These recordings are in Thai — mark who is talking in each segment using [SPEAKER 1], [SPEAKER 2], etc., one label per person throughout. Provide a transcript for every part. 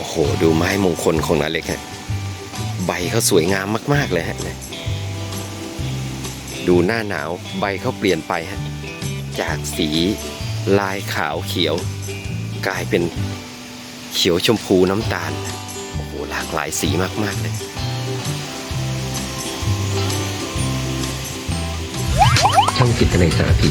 [SPEAKER 1] โอ้โห ดูไม้มงคลของนาเล็กฮะใบเขาสวยงามมาก ๆ เลยฮะดูหน้าหนาวใบเขาเปลี่ยนไปฮะจากสีลายขาวเขียว กลายเป็นเขียวชมพูน้ำตาล โอ้โหหลากหลายสีมาก ๆ เลย
[SPEAKER 2] ช่องจิตในสารพี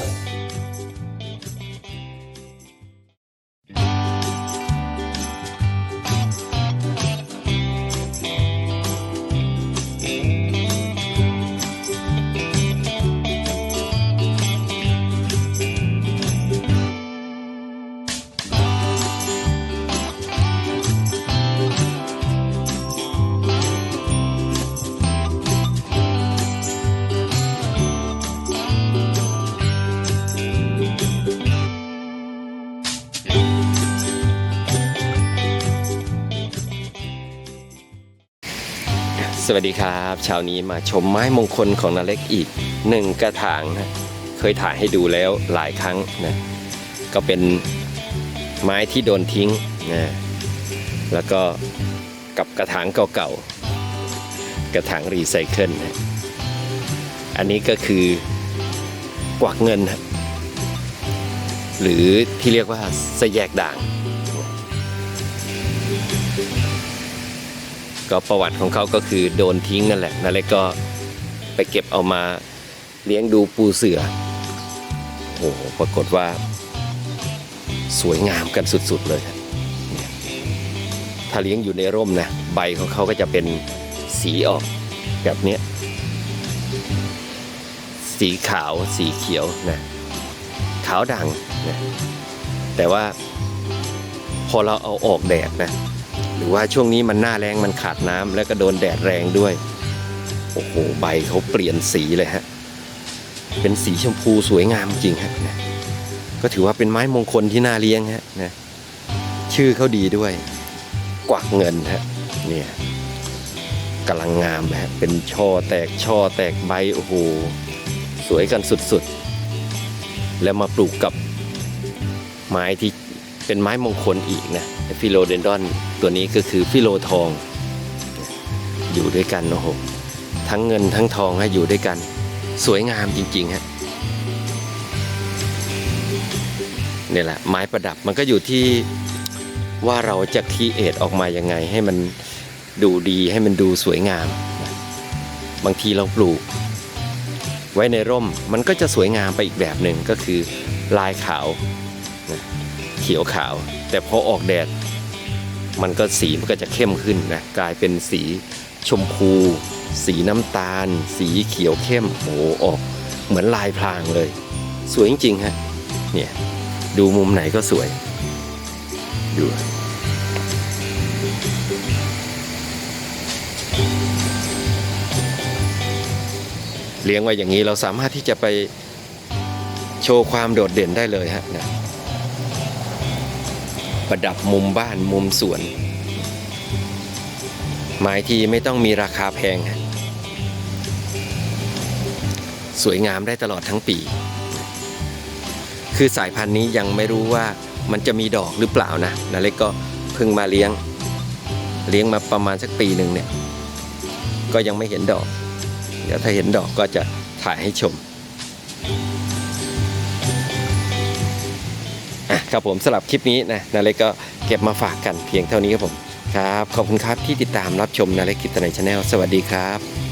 [SPEAKER 1] วัสดีครับเช้านี้มาชมไม้มงคลของนาเล็กอีกหนึ่งกระถางนะเคยถ่ายให้ดูแล้วหลายครั้งนะก็เป็นไม้ที่โดนทิ้งนะแล้วก็กับกระถางเก่าๆกระถางรีไซเคิลนะอันนี้ก็คือกวักเงินนะหรือที่เรียกว่าสแยกด่าง ก็ประวัติของเขาก็คือโดนทิ้งนั่นแหละนาเล็กก็ไปเก็บเอามาเลี้ยงดูปูเสือ โอ้โห ปรากฏว่า สวยงามกันสุดๆเลยถ้าเลี้ยงอยู่ในร่มนะ ใบของเขาก็จะเป็นสีออกแบบนี้ สีขาว สีเขียวนะ ขาวด่างนะ แต่ว่าพอเราเอาออกแดดนะ หรือว่าช่วงนี้มันหน้าแรงมันขาดน้ำแล้วก็โดนแดดแรงด้วย โอ้โหใบเขาเปลี่ยนสีเลยฮะ เป็นสีชมพูสวยงามจริงฮะนะก็ถือว่าเป็นไม้มงคลที่น่าเลี้ยงฮะนะชื่อเขาดีด้วย กวักเงินฮะเนี่ยกำลังงามฮะเป็นช่อแตกช่อแตกใบโอ้โหสวยกันสุดๆ แล้วมาปลูกกับไม้ที่เป็นไม้มงคลอีกนะ ฟิโลเดนดอนตัวนี้ก็คือฟิโลทอง อยู่ด้วยกันโอ้โหทั้งเงินทั้งทองฮะอยู่ด้วยกัน สวยงามจริงๆฮะนี่แหละไม้ประดับมันก็อยู่ที่ว่าเราจะคีเอทออกมายังไง ให้มันดูดีให้มันดูสวยงาม บางทีเราปลูก ไว้ในร่มมันก็จะสวยงามไปอีกแบบหนึ่งก็คือลายขาว ขียวขาว แต่พอออกแดด มันก็สีมันก็จะเข้มขึ้นนะกลายเป็นสีชมพู สีน้ำตาล สีเขียวเข้มโอ้โหออกเหมือนลายพรางเลย สวยจริงๆฮะเนี่ยดูมุมไหนก็สวยดูเลี้ยงไว้อย่างนี้เราสามารถที่จะไปโชว์ความโดดเด่นได้เลยฮะนะ ประดับมุมบ้านมุมสวน ไม้ที่ไม่ต้องมีราคาแพง สวยงามได้ตลอดทั้งปี คือสายพันธุ์นี้ยังไม่รู้ว่ามันจะมีดอกหรือเปล่านะนาเล็กก็เพิ่งมาเลี้ยง เลี้ยงมาประมาณสักปีหนึ่งเนี่ย ก็ยังไม่เห็นดอก เดี๋ยวถ้าเห็นดอกก็จะถ่ายให้ชม ครับผมสำหรับคลิปนี้นะนาเล็กก็เก็บมาฝากกันเพียงเท่านี้ครับผมครับ ขอบคุณครับที่ติดตามรับชมนาเล็กกิตในชาแนลสวัสดีครับ